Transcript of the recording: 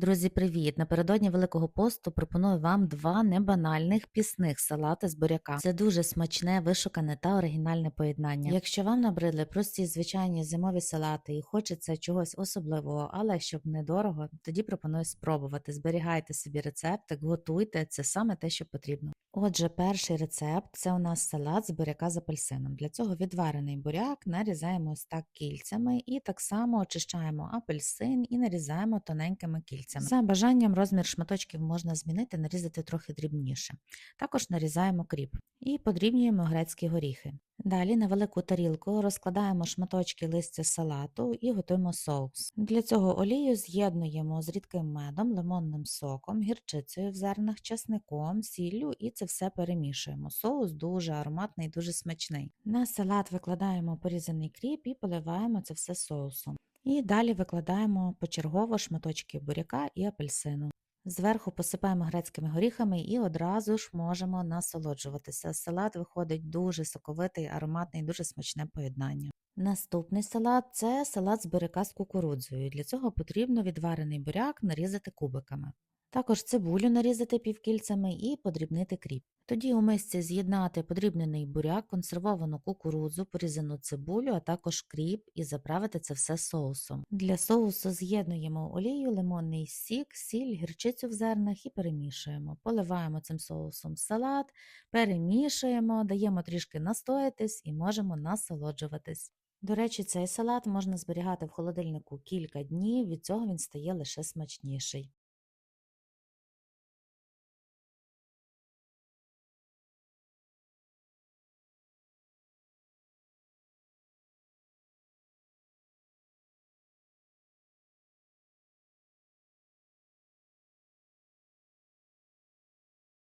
Друзі, привіт! Напередодні Великого посту пропоную вам два небанальних пісних салати з буряка. Це дуже смачне, вишукане та оригінальне поєднання. Якщо вам набридли прості звичайні зимові салати і хочеться чогось особливого, але щоб недорого, тоді пропоную спробувати. Зберігайте собі рецептик, готуйте це саме те, що потрібно. Отже, перший рецепт це у нас салат з буряка з апельсином. Для цього відварений буряк нарізаємо ось так кільцями і так само очищаємо апельсин і нарізаємо тоненькими кільцями. За бажанням розмір шматочків можна змінити, нарізати трохи дрібніше. Також нарізаємо кріп і подрібнюємо грецькі горіхи. Далі на велику тарілку розкладаємо шматочки листя салату і готуємо соус. Для цього олію з'єднуємо з рідким медом, лимонним соком, гірчицею в зернах, часником, сіллю і це все перемішуємо. Соус дуже ароматний, дуже смачний. На салат викладаємо порізаний кріп і поливаємо це все соусом. І далі викладаємо почергово шматочки буряка і апельсину. Зверху посипаємо грецькими горіхами і одразу ж можемо насолоджуватися. Салат виходить дуже соковитий, ароматний, дуже смачне поєднання. Наступний салат це салат з буряка з кукурудзою. Для цього потрібно відварений буряк нарізати кубиками. Також цибулю нарізати півкільцями і подрібнити кріп. Тоді у мисці з'єднати подрібнений буряк, консервовану кукурудзу, порізану цибулю, а також кріп і заправити це все соусом. Для соусу з'єднуємо олію, лимонний сік, сіль, гірчицю в зернах і перемішуємо. Поливаємо цим соусом салат, перемішуємо, даємо трішки настоятись і можемо насолоджуватись. До речі, цей салат можна зберігати в холодильнику кілька днів, від цього він стає лише смачніший.